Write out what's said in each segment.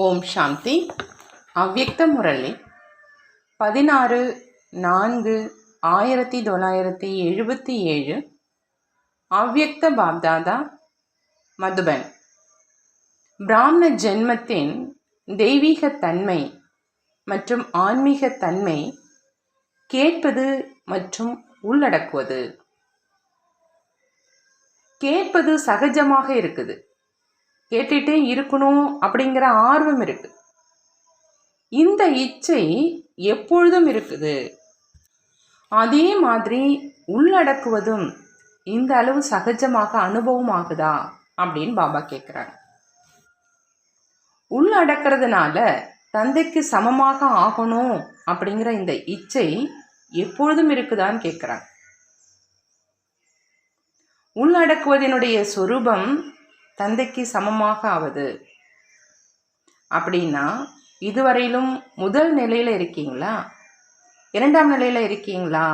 ஓம் சாந்தி. அவ்யக்த முரளி. பதினாறு நான்கு ஆயிரத்தி தொள்ளாயிரத்தி எழுபத்தி ஏழு. அவ்யக்த பாப்தாதா மதுபன். பிராமண ஜென்மத்தின் தெய்வீகத்தன்மை மற்றும் ஆன்மீகத் தன்மை கேட்பது மற்றும் உள்ளடக்குவது. கேட்பது சகஜமாக இருக்குது. கேட்டுகிட்டே இருக்கணும் அப்படிங்கிற ஆர்வம் இருக்கு. இந்த இச்சை எப்பொழுதும் இருக்குது. அதே மாதிரி உள்ளடக்குவதும் இந்த அளவு சகஜமாக அனுபவம் ஆகுதா அப்படின்னு பாபா கேட்குறாங்க உள்ளடக்கிறதுனால தந்தைக்கு சமமாக ஆகணும் அப்படிங்கிற இந்த இச்சை எப்பொழுதும் இருக்குதான்னு கேட்குறாங்க உள்ளடக்குவதனுடைய சொரூபம் தந்தைக்கு சமமாக ஆவது. அப்படின்னா இதுவரையிலும் முதல் நிலையில் இருக்கீங்களா? இரண்டாம் நிலையில் இருக்கீங்களா?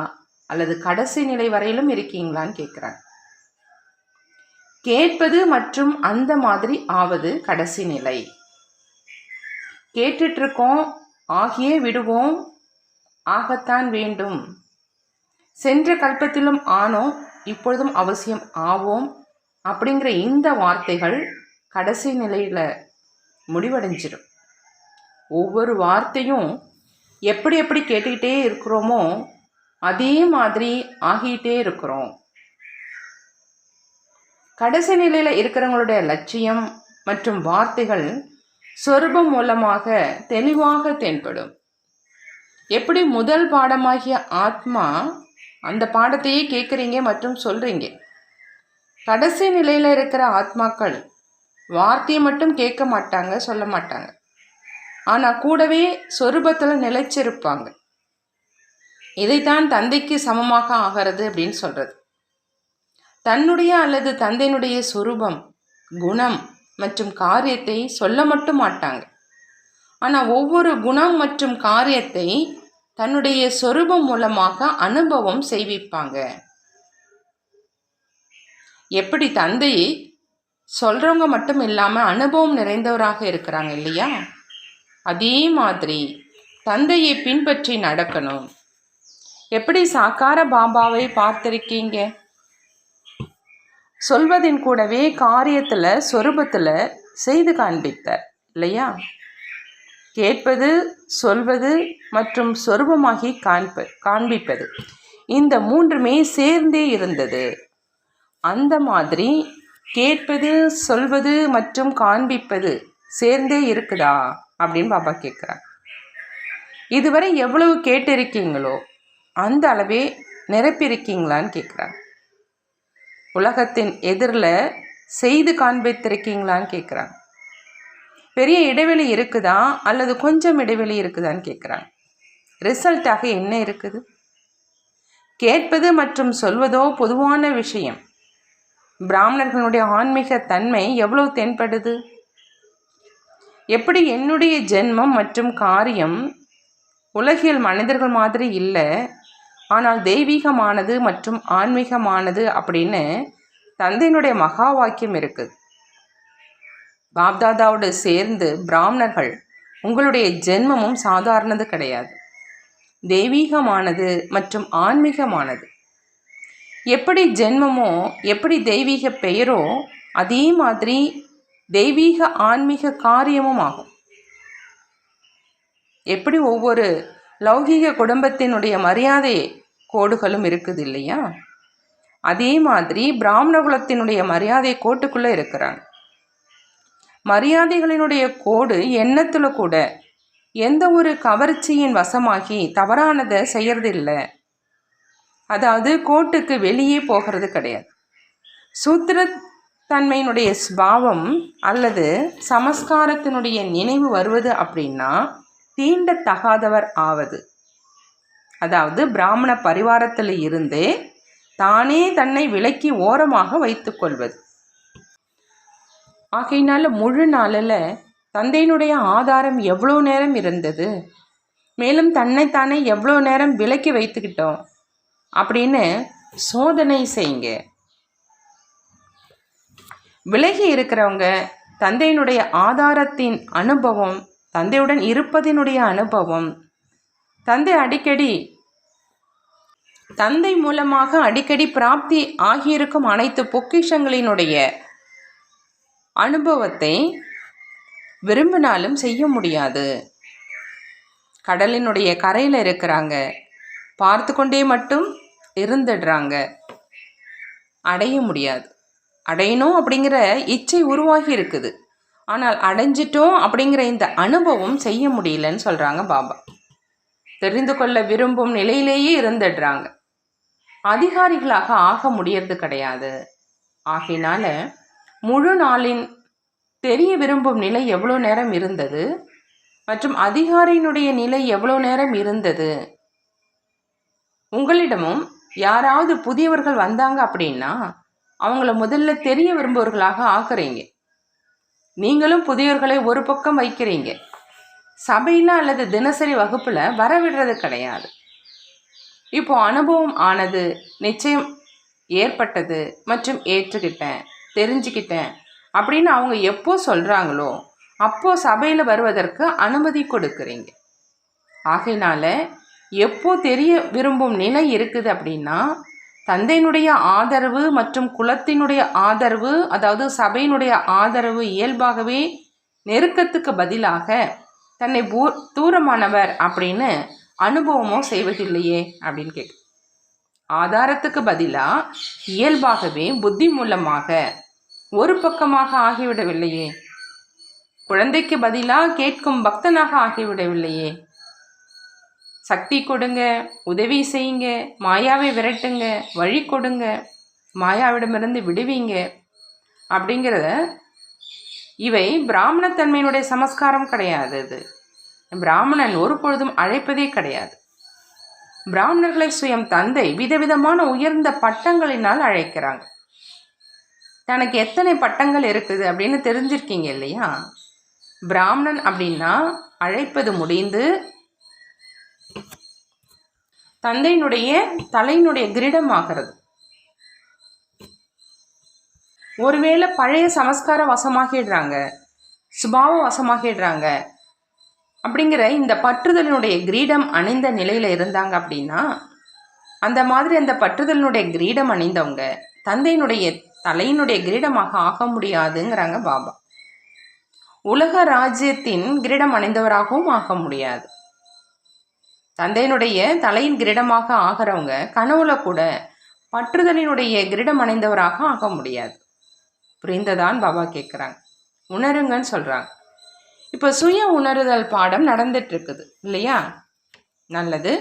அல்லது கடைசி நிலை வரையிலும் இருக்கீங்களான்னு கேட்குறாங்க கேட்பது மற்றும் அந்த மாதிரி ஆவது கடைசி நிலை. கேட்டுட்ருக்கோம் ஆகியே விடுவோம் ஆகத்தான் வேண்டும். சென்ற கல்பத்திலும் ஆனோம் இப்பொழுதும் அவசியம் ஆவோம் அப்படிங்கிற இந்த வார்த்தைகள் கடைசி நிலையில் முடிவடைஞ்சிடும் ஒவ்வொரு வார்த்தையும் எப்படி எப்படி கேட்டுக்கிட்டே இருக்கிறோமோ அதே மாதிரி ஆகிட்டே இருக்கிறோம். கடைசி நிலையில் இருக்கிறவங்களுடைய லட்சியம் மற்றும் வார்த்தைகள் சொருபம் மூலமாக தெளிவாக தென்படும். எப்படி முதல் பாடமாகிய ஆத்மா அந்த பாடத்தையே கேட்குறீங்க மற்றும் சொல்கிறீங்க கடைசி நிலையில் இருக்கிற ஆத்மாக்கள் வார்த்தையை மட்டும் கேட்க மாட்டாங்க சொல்ல மாட்டாங்க. ஆனால் கூடவே சொரூபத்தில் நிலைச்சிருப்பாங்க. இதைத்தான் தந்தைக்கு சமமாக ஆகிறது அப்படின்னு சொல்கிறது தன்னுடைய அல்லது தந்தையினுடைய சொரூபம் குணம் மற்றும் காரியத்தை சொல்ல மட்டும் மாட்டாங்க. ஆனால் ஒவ்வொரு குணம் மற்றும் காரியத்தை தன்னுடைய சொரூபம் மூலமாக அனுபவம் செய்விப்பாங்க. எப்படி தந்தை சொல்கிறவங்க மட்டும் இல்லாமல் அனுபவம் நிறைந்தவராக இருக்கிறாங்க இல்லையா? அதே மாதிரி தந்தையை பின்பற்றி நடக்கணும். எப்படி சாக்கார பாபாவை பார்த்துருக்கீங்க? சொல்வதின் கூடவே காரியத்தில் சொரூபத்தில் செய்து காண்பித்தார் இல்லையா? கேட்பது சொல்வது மற்றும் சொரூபமாகி காண்ப காண்பிப்பது. இந்த மூன்றுமே சேர்ந்தே இருந்தது. அந்த மாதிரி கேட்பது சொல்வது மற்றும் காண்பிப்பது சேர்ந்தே இருக்குதா? அப்படின்னு பாபா கேட்குறார் இதுவரை எவ்வளவு கேட்டிருக்கீங்களோ அந்த அளவே நிரப்பியிருக்கீங்களான்னு கேட்குறார் உலகத்தின் எதிரில் செய்து காண்பித்திருக்கீங்களான்னு கேட்குறாங்க பெரிய இடைவெளி இருக்குதா? அல்லது கொஞ்சம் இடைவெளி இருக்குதான்னு கேட்குறாங்க ரிசல்ட்டாக என்ன இருக்குது? கேட்பது மற்றும் சொல்வதோ பொதுவான விஷயம். பிராமணர்களுடைய ஆன்மீக தன்மை எவ்வளவு தென்படுது? எப்படி என்னுடைய ஜென்மம் மற்றும் காரியம் உலகியல் மனிதர்கள் மாதிரி இல்லை ஆனால் தெய்வீகமானது மற்றும் ஆன்மீகமானது அப்படின்னு தந்தையினுடைய மகா வாக்கியம் இருக்குது பாப்தாதாவோடு சேர்ந்து பிராமணர்கள் உங்களுடைய ஜென்மமும் சாதாரணது கிடையாது. தெய்வீகமானது மற்றும் ஆன்மீகமானது. எப்படி ஜென்மமோ எப்படி தெய்வீக பெயரோ அதே மாதிரி தெய்வீக ஆன்மீக காரியமும் ஆகும். எப்படி ஒவ்வொரு லௌகீக குடும்பத்தினுடைய மரியாதை கோடுகளும் இருக்குது இல்லையா? அதே மாதிரி பிராமண குலத்தினுடைய மரியாதை கோட்டுக்குள்ளே இருக்கிறாங்க. மரியாதைகளினுடைய கோடு எண்ணத்தில் கூட எந்த ஒரு கவர்ச்சியின் வசமாகி தவறானதை செய்யறதில்லை. அதாவது கோட்டுக்கு வெளியே போகிறது கிடையாது. சூத்திர தன்மையினுடைய ஸ்பாவம் அல்லது சமஸ்காரத்தினுடைய நினைவு வருவது அப்படின்னா தீண்டத்தகாதவர் ஆவது. அதாவது பிராமண பரிவாரத்தில் இருந்தே தானே தன்னை விலக்கி ஓரமாக வைத்துக்கொள்வது ஆகையினால முழு நாளில் தந்தையினுடைய ஆதாரம் எவ்வளோ நேரம் இருந்தது? மேலும் தன்னைத்தானே எவ்வளோ நேரம் விலக்கி வைத்துக்கிட்டோம்? அப்படின்னு சோதனை செய்யுங்க. விலகி இருக்கிறவங்க தந்தையினுடைய ஆதாரத்தின் அனுபவம் தந்தையுடன் இருப்பதினுடைய அனுபவம். தந்தை அடிக்கடி தந்தை மூலமாக அடிக்கடி பிராப்தி ஆகியிருக்கும் அனைத்து பொக்கிஷங்களினுடைய அனுபவத்தை விரும்பினாலும் செய்ய முடியாது. கடலினுடைய கரையில் இருக்கிறாங்க. பார்த்து கொண்டே மட்டும் இருந்துடுறாங்க. அடைய முடியாது. அடையணும் அப்படிங்கிற இச்சை உருவாகி இருக்குது. ஆனால் அடைஞ்சிட்டோம் அப்படிங்கிற இந்த அனுபவம் செய்ய முடியலன்னு சொல்கிறாங்க பாபா. தெரிந்து கொள்ள விரும்பும் நிலையிலேயே இருந்துடுறாங்க. அதிகாரிகளாக ஆக முடியறது கிடையாது. ஆகினால முழு நாளின் தெரிய விரும்பும் நிலை எவ்வளோ நேரம் இருந்தது? மற்றும் அதிகாரியினுடைய நிலை எவ்வளோ நேரம் இருந்தது? உங்களிடமும் யாராவது புதியவர்கள் வந்தாங்க அப்படின்னா அவங்கள முதல்ல தெரிய விரும்புவர்களாக ஆக்குறீங்க. நீங்களும் புதியவர்களை ஒரு பக்கம் வைக்கிறீங்க. சபையில் அல்லது தினசரி வகுப்பில் வரவிடுறது கிடையாது. இப்போ அனுபவம் ஆனது நிச்சயம் ஏற்பட்டது மற்றும் ஏற்றுக்கிட்டேன் தெரிஞ்சுக்கிட்டேன் அப்படின்னு அவங்க எப்போ சொல்கிறாங்களோ அப்போது சபையில் வருவதற்கு அனுமதி கொடுக்குறீங்க. ஆகையினால எப்போ தெரிய விரும்பும் நிலை இருக்குது அப்படின்னா தந்தையினுடைய ஆதரவு மற்றும் குலத்தினுடைய ஆதரவு அதாவது சபையினுடைய ஆதரவு இயல்பாகவே நெருக்கத்துக்கு பதிலாக தன்னை பூ தூரமானவர் அப்படின்னு அனுபவமோ செய்வதில்லையே அப்படின்னு கேட்கு ஆதாரத்துக்கு பதிலாக இயல்பாகவே புத்தி மூலமாக ஒரு பக்கமாக ஆகிவிடவில்லையே. குழந்தைக்கு பதிலாக கேட்கும் பக்தனாக ஆகிவிடவில்லையே. சக்தி கொடுங்க உதவி செய்யுங்க மாயாவை விரட்டுங்க வழி கொடுங்க மாயாவிடமிருந்து விடுவீங்க அப்படிங்கிறத இவை பிராமணத்தன்மையினுடைய சமஸ்காரம் கிடையாது இது. பிராமணன் ஒரு பொழுதும் அழைப்பதே கிடையாது. பிராமணர்களை சுயம் தந்தை விதவிதமான உயர்ந்த பட்டங்களினால் அழைக்கிறாங்க. தனக்கு எத்தனை பட்டங்கள் இருக்குது அப்படின்னு தெரிஞ்சிருக்கீங்க இல்லையா? பிராமணன் அப்படின்னா அழைப்பது முடிந்து தந்தையினுடைய தலையினுடைய கிரீடமாகிறது. ஒருவேளை பழைய சமஸ்கார வசமாகிடுறாங்க சுபாவ வசமாகிடுறாங்க அப்படிங்கிற இந்த பற்றுதலினுடைய கிரீடம் அணிந்த நிலையில் இருந்தாங்க அப்படின்னா அந்த மாதிரி அந்த பற்றுதலினுடைய கிரீடம் அணிந்தவங்க தந்தையினுடைய தலையினுடைய கிரீடமாக ஆக முடியாதுங்கிறாங்க பாபா. உலக ராஜ்யத்தின் கிரீடம் அணிந்தவராகவும் ஆக முடியாது. தந்தையினுடைய தலையின் கிரீடமாக ஆகிறவங்க கனவுல கூட பற்றுதலினுடைய கிரீடம் அணைந்தவராக ஆக முடியாது. புரிந்ததான் பாபா கேட்குறாங்க உணருங்கன்னு சொல்கிறாங்க இப்போ சுய உணருதல் பாடம் நடந்துட்டுருக்குது இல்லையா? நல்லது.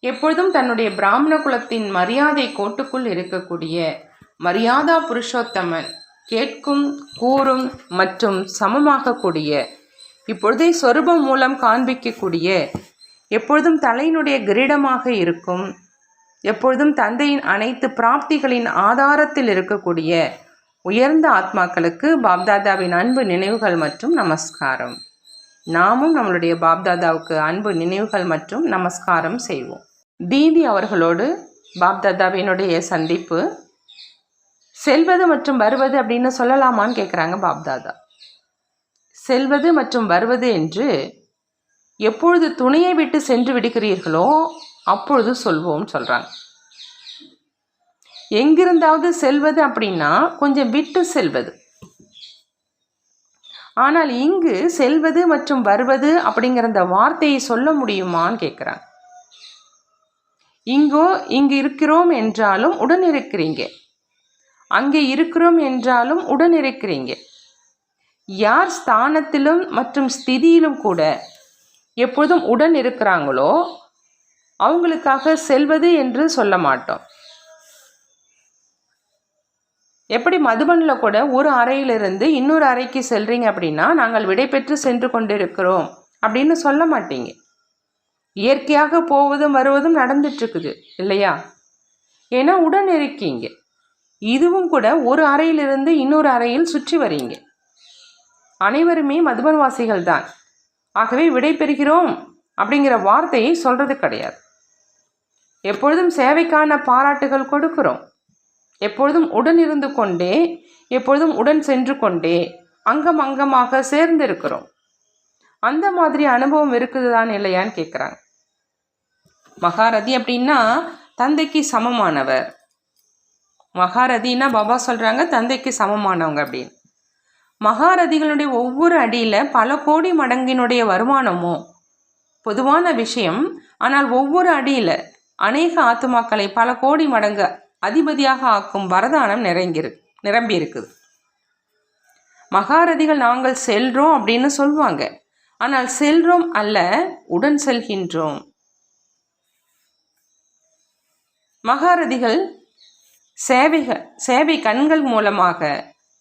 எப்பொழுதும் தன்னுடைய பிராமண குலத்தின் மரியாதை கோட்டுக்குள் இருக்கக்கூடிய மரியாதா புருஷோத்தமன் கேட்கும் கூறும் மற்றும் சமமாகக்கூடிய இப்பொழுதே சொரூபம் மூலம் காண்பிக்கக்கூடிய எப்பொழுதும் தலையினுடைய கிரீடமாக இருக்கும். எப்பொழுதும் தந்தையின் அனைத்து பிராப்திகளின் ஆதாரத்தில் இருக்கக்கூடிய உயர்ந்த ஆத்மாக்களுக்கு பாப்தாதாவின் அன்பு நினைவுகள் மற்றும் நமஸ்காரம். நாமும் நம்மளுடைய பாப்தாதாவுக்கு அன்பு நினைவுகள் மற்றும் நமஸ்காரம் செய்வோம். தீதி அவர்களோடு பாப்தாதாவினுடைய சந்திப்பு. செல்வது மற்றும் வருவது அப்படின்னு சொல்லலாமான்னு கேட்குறாங்க பாப்தாதா. செல்வது மற்றும் வருவது என்று எப்பொழுது துணையை விட்டு சென்று விடுகிறீர்களோ அப்பொழுது சொல்வோம் சொல்கிறாங்க எங்கிருந்தாவது செல்வது அப்படின்னா கொஞ்சம் விட்டு செல்வது. ஆனால் இங்கு செல்வது மற்றும் வருவது அப்படிங்கிற அந்த வார்த்தையை சொல்ல முடியுமான்னு கேட்குறாங்க இங்கோ இங்கு இருக்கிறோம் என்றாலும் உடன் இருக்கிறீங்க. அங்கே இருக்கிறோம் என்றாலும் உடன் இருக்கிறீங்க. யார் ஸ்தானத்திலும் மற்றும் ஸ்திதியிலும் கூட எப்பொழுதும் உடன் இருக்கிறாங்களோ அவங்களுக்காக செல்வது என்று சொல்ல மாட்டோம். எப்படி மதுபனில் கூட ஒரு அறையிலிருந்து இன்னொரு அறைக்கு செல்றீங்க அப்படின்னா நாங்கள் விடைபெற்று சென்று கொண்டிருக்கிறோம் அப்படின்னு சொல்ல மாட்டீங்க. இயற்கையாக போவதும் வருவதும் நடந்துட்டுருக்குது இல்லையா? ஏன்னா உடன் இருக்கீங்க. இதுவும் கூட ஒரு அறையிலிருந்து இன்னொரு அறையில் சுற்றி வரீங்க. அனைவருமே மதுபன்வாசிகள் தான் ஆகவே விடை பெறுகிறோம் அப்படிங்கிற வார்த்தையை சொல்கிறது கிடையாது. எப்பொழுதும் சேவைக்கான பாராட்டுகள் கொடுக்கிறோம். எப்பொழுதும் உடன் இருந்து கொண்டே எப்பொழுதும் உடன் சென்று கொண்டே அங்கம் அங்கமாக சேர்ந்து இருக்கிறோம். அந்த மாதிரி அனுபவம் இருக்குதுதான் இல்லையான்னு கேட்குறாங்க மகாரதி அப்படின்னா தந்தைக்கு சமமானவர். மகாரதினா பாபா சொல்கிறாங்க தந்தைக்கு சமமானவங்க அப்படின்னு. மகாரதிகளுடைய ஒவ்வொரு அடியில் பல கோடி மடங்கினுடைய வருமானமோ? பொதுவான விஷயம் ஆனால் ஒவ்வொரு அடியில் அநேக ஆத்துமாக்களை பல கோடி மடங்கு அதிபதியாக ஆக்கும் வரதானம் நிறைங்கிரு நிரம்பி இருக்குது மகாரதிகள் நாங்கள் செல்றோம் அப்படின்னு சொல்லுவாங்க ஆனால் செல்றோம் அல்ல உடன் செல்கின்றோம். மகாரதிகள் சேவைகள் சேவை கண்கள் மூலமாக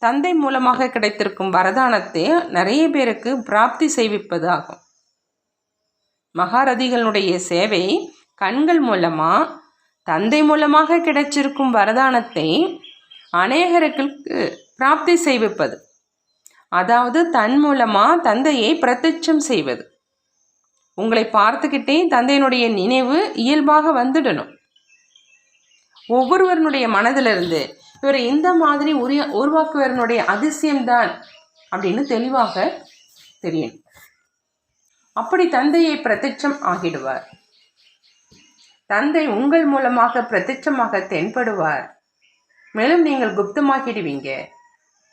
தந்தை மூலமாக கிடைத்திருக்கும் வரதானத்தை நிறைய பேருக்கு பிராப்தி செய்விப்பது ஆகும் மகாரதிகளுடைய சேவை கண்கள் மூலமாக தந்தை மூலமாக கிடைச்சிருக்கும் வரதானத்தை அநேகருக்கு பிராப்தி செய்விப்பது. அதாவது தன் மூலமாக தந்தையை பிரத்யட்சம் செய்வது. உங்களை பார்த்துக்கிட்டே தந்தையினுடைய நினைவு இயல்பாக வந்துடணும். ஒவ்வொருவருடைய மனதிலிருந்து இவரை இந்த மாதிரி உரிய உருவாக்குவதனுடைய அதிசயம்தான் அப்படின்னு தெளிவாக தெரியும். அப்படி தந்தையை பிரத்யட்சம் ஆகிடுவார். தந்தை உங்கள் மூலமாக பிரத்யட்சமாக தென்படுவார். மேலும் நீங்கள் குப்தமாகிடுவீங்க.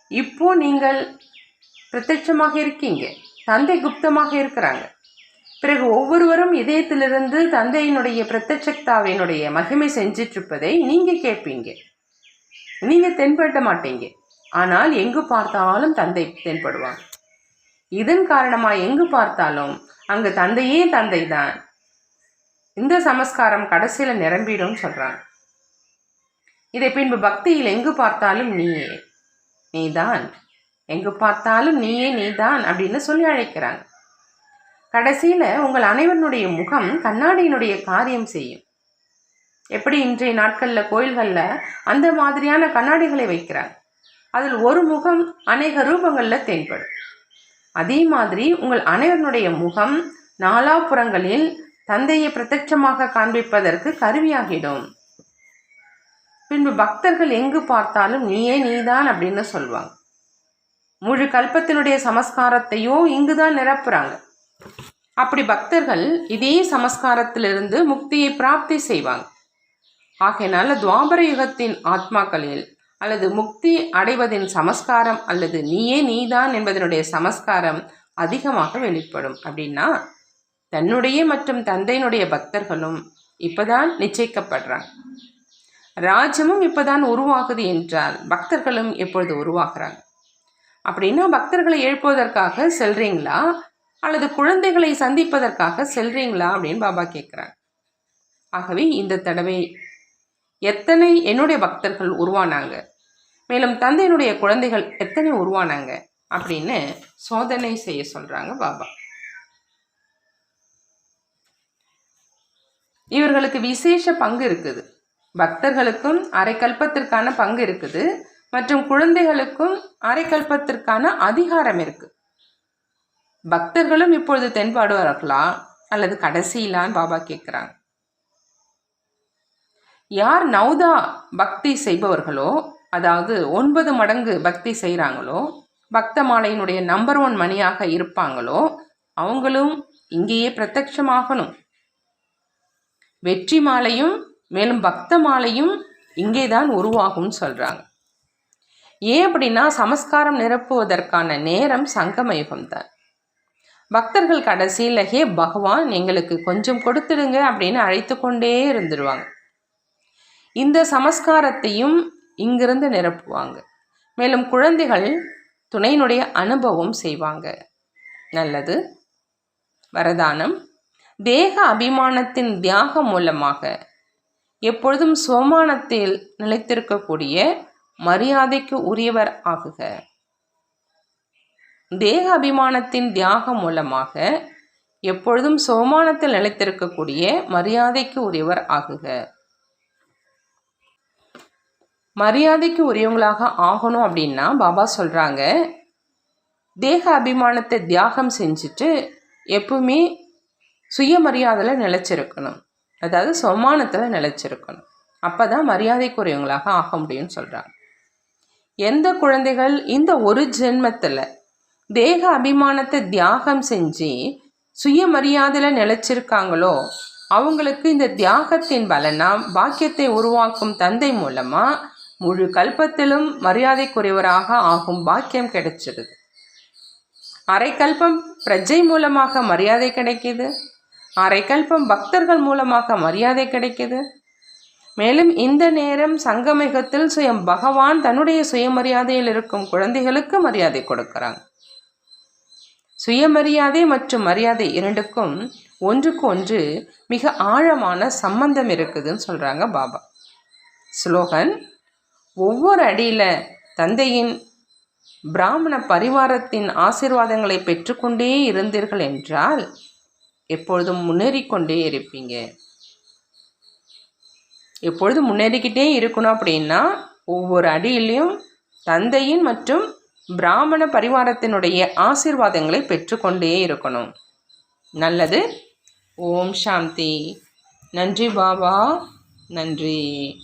இப்போ நீங்கள் பிரத்யட்சமாக இருக்கீங்க. தந்தை குப்தமாக இருக்கிறாங்க. பிறகு ஒவ்வொருவரும் இதயத்திலிருந்து தந்தையினுடைய பிரத்யட்சக்தாவினுடைய மகிமை செஞ்சிட்ருப்பதை நீங்கள் கேட்பீங்க. நீங்க தென்பட மாட்டீங்க. ஆனால் எங்கு பார்த்தாலும் தந்தை தென்படுவாங்க இதன் காரணமா எங்கு பார்த்தாலும் அங்கு தந்தையே தந்தை தான் இந்த சமஸ்காரம் கடைசியில நிரம்பிடும் சொல்கிறாங்க இதை பின்பு பக்தியில் எங்கு பார்த்தாலும் நீயே நீதான். எங்கு பார்த்தாலும் நீயே நீதான் அப்படின்னு சொல்லி அழைக்கிறாங்க. கடைசியில் உங்கள் அனைவருடைய முகம் கண்ணாடியினுடைய காரியம் செய்யும். எப்படி இன்றைய நாட்களில் கோயில்களில் அந்த மாதிரியான கண்ணாடிகளை வைக்கிறாங்க அதில் ஒரு முகம் அநேக ரூபங்களில் தென்படும். அதே மாதிரி உங்கள் அனைவருடைய முகம் நாலாபுறங்களில் தந்தையை பிரத்யட்சமாக காண்பிப்பதற்கு கருவியாகிடும். பின்பு பக்தர்கள் எங்கு பார்த்தாலும் நீயே நீதான் அப்படின்னு சொல்லுவாங்க. முழு கல்பத்தினுடைய சமஸ்காரத்தையோ இங்குதான் நிரப்புறாங்க. அப்படி பக்தர்கள் இதே சமஸ்காரத்திலிருந்து முக்தியை பிராப்தி செய்வாங்க. ஆகையினால துவாபர யுகத்தின் ஆத்மாக்களில் அல்லது முக்தி அடைவதின் சமஸ்காரம் அல்லது நீயே நீதான் என்பதனுடைய சமஸ்காரம் அதிகமாக வெளிப்படும். அப்படின்னா தன்னுடைய மற்றும் தந்தையினுடைய பக்தர்களும் இப்பதான் நிச்சயிக்கப்படுறாங்க. ராஜ்யமும் இப்பதான் உருவாகுது என்றால் பக்தர்களும் எப்பொழுது உருவாகிறாங்க. அப்படின்னா பக்தர்களை எழுப்புவதற்காக செல்றீங்களா? அல்லது குழந்தைகளை சந்திப்பதற்காக செல்றீங்களா? அப்படின்னு பாபா கேட்குறாங்க ஆகவே இந்த தடவை எத்தனை என்னுடைய பக்தர்கள் உருவானாங்க? மேலும் தந்தையினுடைய குழந்தைகள் எத்தனை உருவானாங்க? அப்படின்னு சோதனை செய்ய சொல்கிறாங்க பாபா. இவர்களுக்கு விசேஷ பங்கு இருக்குது. பக்தர்களுக்கும் அரைக்கல்பத்திற்கான பங்கு இருக்குது. மற்றும் குழந்தைகளுக்கும் அரைக்கல்பத்திற்கான அதிகாரம் இருக்கு. பக்தர்களும் இப்பொழுது தென்பாடுவார்களா அல்லது கடைசியிலான்னு பாபா கேட்குறாங்க யார் நௌதா பக்தி செய்பவர்களோ அதாவது ஒன்பது மடங்கு பக்தி செய்கிறாங்களோ பக்த மாலையினுடைய நம்பர் ஒன் மணியாக இருப்பாங்களோ அவங்களும் இங்கேயே பிரத்யட்சமாகணும் வெற்றி மாலையும் மேலும் பக்த மாலையும் இங்கே தான் உருவாகும்னு சொல்கிறாங்க ஏன் அப்படின்னா சமஸ்காரம் நிரப்புவதற்கான நேரம் சங்கமயுகம் தான். பக்தர்கள் கடைசியில் ஹே பகவான் எங்களுக்கு கொஞ்சம் கொடுத்துடுங்க அப்படின்னு அழைத்து கொண்டே இருந்துருவாங்க. இந்த சமஸ்காரத்தையும் இங்கிருந்து நிரப்புவாங்க. மேலும் குழந்தைகள் துணையினுடைய அனுபவம் செய்வாங்க. நல்லது. வரதானம். தேக அபிமானத்தின் தியாகம் மூலமாக எப்பொழுதும் சோமானத்தில் நிலைத்திருக்கக்கூடிய மரியாதைக்கு உரியவர் ஆகுக. தேக அபிமானத்தின் தியாகம் மூலமாக எப்பொழுதும் சோமானத்தில் நிலைத்திருக்கக்கூடிய மரியாதைக்கு உரியவர் ஆகுக. மரியாதைக்கு உரியவங்களாக ஆகணும் அப்படின்னா பாபா சொல்கிறாங்க தேக அபிமானத்தை தியாகம் செஞ்சுட்டு எப்பவுமே சுயமரியாதையில் நிலச்சிருக்கணும். அதாவது சமானத்தில் நிலச்சிருக்கணும். அப்போ தான் மரியாதைக்குரியவங்களாக ஆக முடியும்னு சொல்கிறாங்க எந்த குழந்தைகள் இந்த ஒரு ஜென்மத்தில் தேக அபிமானத்தை தியாகம் செஞ்சு சுயமரியாதையில் நிலைச்சிருக்காங்களோ அவங்களுக்கு இந்த தியாகத்தின் பலனாக பாக்கியத்தை உருவாக்கும் தந்தை மூலமாக முழு கல்பத்திலும் மரியாதைக்குரியவராக ஆகும் பாக்கியம் கிடைச்சிருது அரை கல்பம் பிரஜை மூலமாக மரியாதை கிடைக்கிது. அரை கல்பம் பக்தர்கள் மூலமாக மரியாதை கிடைக்கிது. மேலும் இந்த நேரம் சங்கமிகத்தில் சுயம் பகவான் தன்னுடைய சுயமரியாதையில் இருக்கும் குழந்தைகளுக்கு மரியாதை கொடுக்கிறாங்க சுயமரியாதை மற்றும் மரியாதை இரண்டுக்கும் ஒன்றுக்கு ஒன்று மிக ஆழமான சம்பந்தம் இருக்குதுன்னு சொல்கிறாங்க பாபா. ஸ்லோகன் ஒவ்வொரு அடியில் தந்தையின் பிராமண பரிவாரத்தின் ஆசிர்வாதங்களை பெற்றுக்கொண்டே இருந்தீர்கள் என்றால் எப்பொழுதும் முன்னேறிக்கொண்டே இருப்பீங்க. எப்பொழுதும் முன்னேறிக்கிட்டே இருக்கணும் அப்படின்னா ஒவ்வொரு அடியிலையும் தந்தையின் மற்றும் பிராமண பரிவாரத்தினுடைய ஆசீர்வாதங்களை பெற்றுக்கொண்டே இருக்கணும். நல்லது. ஓம் சாந்தி. நன்றி பாபா. நன்றி.